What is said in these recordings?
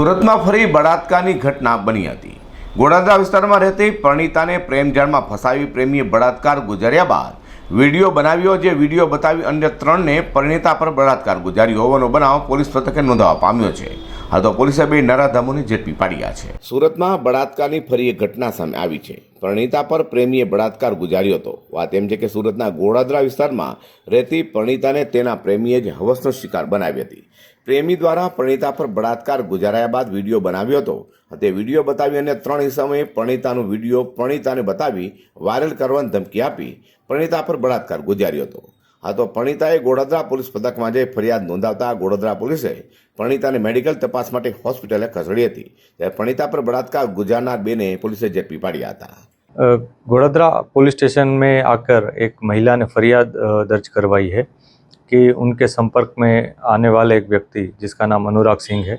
સુરતમાં ફરી બળાત્કારની ઘટના બની હતી. ગોડાદરા વિસ્તારમાં રહેતી પરણિતાને પ્રેમજાળમાં ફસાવી પ્રેમીએ બળાત્કાર ગુજાર્યા બાદ વીડિયો બનાવ્યો જે વીડિયો બતાવી અન્ય ત્રણને પરિણીતા પર બળાત્કાર ગુજાર્યો. હોવાનો બનાવ પોલીસ મથકે નોંધાવા પામ્યો છે. હાલ તો પોલીસે બે નરાધામોની ઝડપી પાડ્યા છે. સુરતમાં બળાત્કારની ફરી એક ઘટના સામે આવી છે. પરણિતા પર પ્રેમીએ બળાત્કાર ગુજાર્યો હતો. વાત એમ છે કે સુરતના ગોળાદરા વિસ્તારમાં રહેતી પ્રણીતાને તેના પ્રેમીએ જ હવસનો શિકાર બનાવી હતી. પ્રેમી દ્વારા પ્રણીતા પર બળાત્કાર ગુજાર્યા બાદ વીડિયો બનાવ્યો હતો. તે વીડિયો બતાવી અને ત્રણ ઇસમોએ પરણિતાનો વીડિયો પ્રણીતાને બતાવી વાયરલ કરવાની ધમકી આપી પરણિતા પર બળાત્કાર ગુજાર્યો હતો. આ તો પરણિતાએ ગોડાદરા પોલીસ પથકમાં જઈ ફરિયાદ નોંધાવતા ગોડાદરા પોલીસે પરણિતાને મેડિકલ તપાસ માટે હોસ્પિટલે ખસેડી હતી ત્યારે પરણિતા પર બળાત્કાર ગુજારનાર બેને પોલીસે ઝડપી પાડ્યા હતા अ, गोड़ादरा पुलिस स्टेशन में आकर एक महिला ने फरियाद अ, दर्ज करवाई है कि उनके संपर्क में आने वाले एक व्यक्ति जिसका नाम अनुराग सिंह है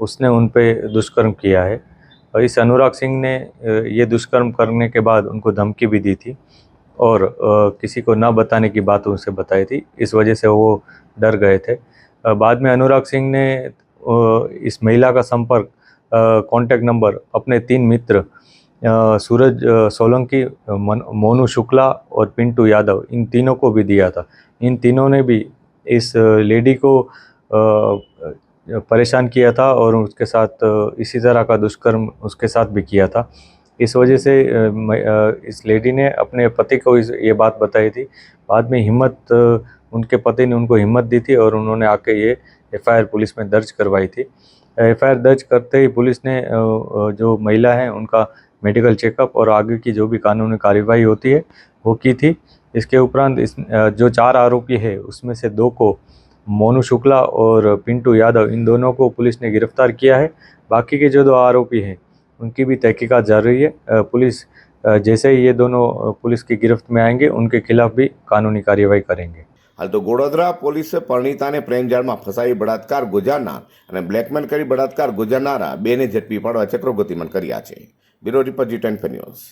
उसने उन पे दुष्कर्म किया है और इस अनुराग सिंह ने अ, ये दुष्कर्म करने के बाद उनको धमकी भी दी थी और अ, किसी को न बताने की बात उनसे बताई थी। इस वजह से वो डर गए थे। अ, बाद में अनुराग सिंह ने इस महिला का संपर्क कांटेक्ट नंबर अपने तीन मित्र सूरज सोलंकी मोनू शुक्ला और पिंटू यादव इन तीनों को भी दिया था। इन तीनों ने भी इस लेडी को परेशान किया था और उसके साथ इसी तरह का दुष्कर्म उसके साथ भी किया था। इस वजह से इस लेडी ने अपने पति को इस, ये बात बताई थी। बाद में हिम्मत उनके पति ने उनको हिम्मत दी थी और उन्होंने आके ये एफआईआर पुलिस में दर्ज करवाई थी। एफआईआर दर्ज करते ही पुलिस ने जो महिला है, उनका मेडिकल चेकअप और आगे की जो भी कानूनी कार्रवाई होती है, वो की थी। इसके उपरांत इस जो चार आरोपी है, उसमें से दो को मोनू शुक्ला और पिंटू यादव, इन दोनों को पुलिस ने गिरफ़्तार किया है। बाकी के जो दो आरोपी हैं उनकी भी तहकीकात जारी है अ, पुलिस अ, जैसे ही ये दोनों अ, पुलिस की गिरफ्त में आएंगे उनके खिलाफ भी कानूनी कार्यवाही करेंगे હાલ તો ગોડોદરા પોલીસે પરણિતાને પ્રેમજાળમાં ફસાવી બળાત્કાર ગુજારનાર અને બ્લેકમેલ કરી બળાત્કાર ગુજારનારા બેને ઝડપી પાડવા ચક્રો ગતિમાન કર્યા છે bureau report G ten news